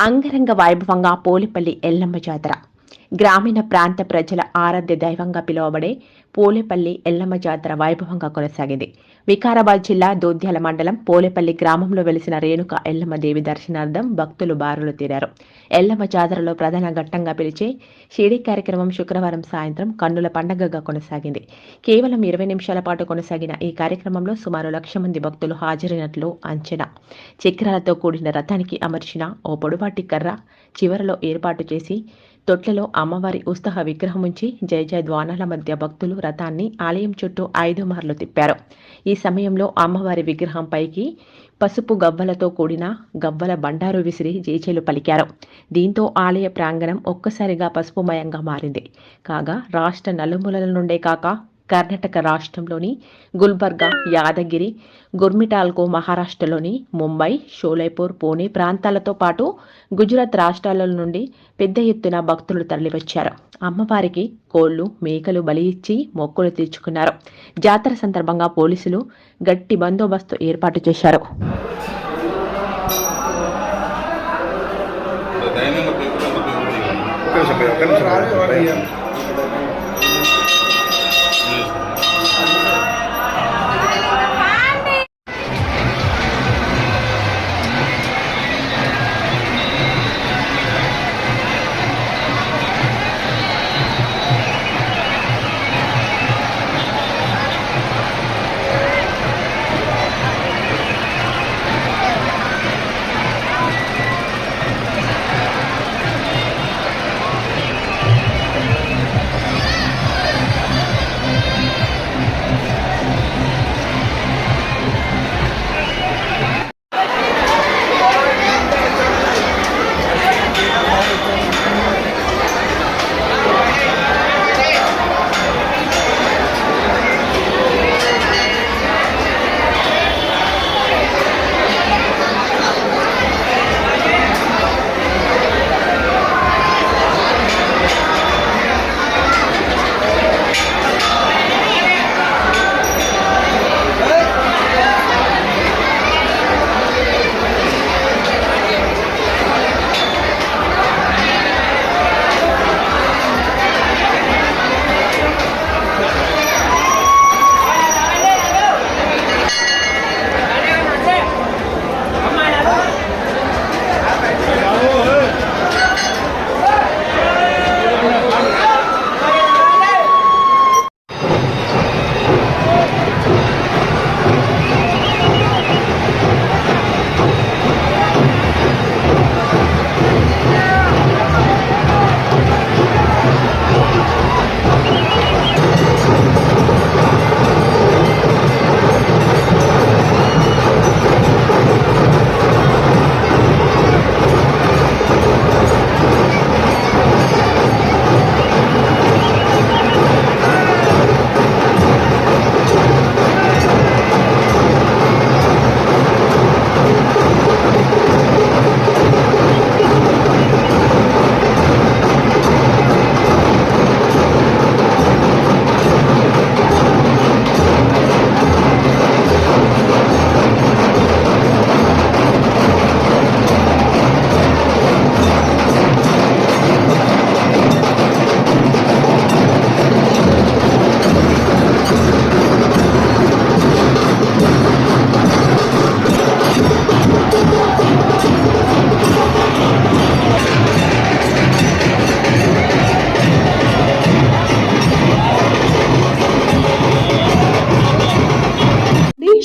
అంగరంగ వైభవంగా పోలిపల్లి ఎల్లమ్మ జాతర. గ్రామీణ ప్రాంత ప్రజల ఆరాధ్య దైవంగా పిలువబడే పోలేపల్లి ఎల్లమ్మ జాతర వైభవంగా కొనసాగింది. వికారాబాద్ జిల్లా దోద్యాల మండలం పోలేపల్లి గ్రామంలో వెలిసిన రేణుక ఎల్లమ్మ దేవి దర్శనార్థం భక్తులు బారులు తీరారు. ఎల్లమ్మ జాతరలో ప్రధాన ఘట్టంగా పిలిచే షిడీ కార్యక్రమం శుక్రవారం సాయంత్రం కన్నుల పండగగా కొనసాగింది. కేవలం ఇరవై నిమిషాల పాటు కొనసాగిన ఈ కార్యక్రమంలో సుమారు లక్ష మంది భక్తులు హాజరైనట్లు అంచనా. చక్రాలతో కూడిన రథానికి అమర్చిన ఓ పొడుబాటి కర్ర చివరలో ఏర్పాటు చేసి తొట్లలో అమ్మవారి ఉత్సాహ విగ్రహం ఉంచి జయ జయ ద్వానాల మధ్య భక్తులు రథాన్ని ఆలయం చుట్టూ ఐదు మార్లు తిప్పారు. ఈ సమయంలో అమ్మవారి విగ్రహం పైకి పసుపు గవ్వలతో కూడిన గవ్వల బండారు విసిరి జేచేలు పలికారు. దీంతో ఆలయ ప్రాంగణం ఒక్కసారిగా పసుపుమయంగా మారింది. కాగా రాష్ట్ర నలుమూలల నుండే కాక కర్ణాటక రాష్ట్రంలోని గుల్బర్గా యాదగిరి గుర్మిటాల్కో మహారాష్ట్రలోని ముంబై షోలైపూర్ పూణే ప్రాంతాలతో పాటు గుజరాత్ రాష్ట్రాల నుండి పెద్ద ఎత్తున భక్తులు తరలివచ్చారు. అమ్మవారికి కోళ్ళు మేకలు బలి ఇచ్చి మొక్కులు తీర్చుకున్నారు. జాతర సందర్భంగా పోలీసులు గట్టి బందోబస్తు ఏర్పాటు చేశారు. ఒక్క నిమిషం ఒక్క నిమిషం.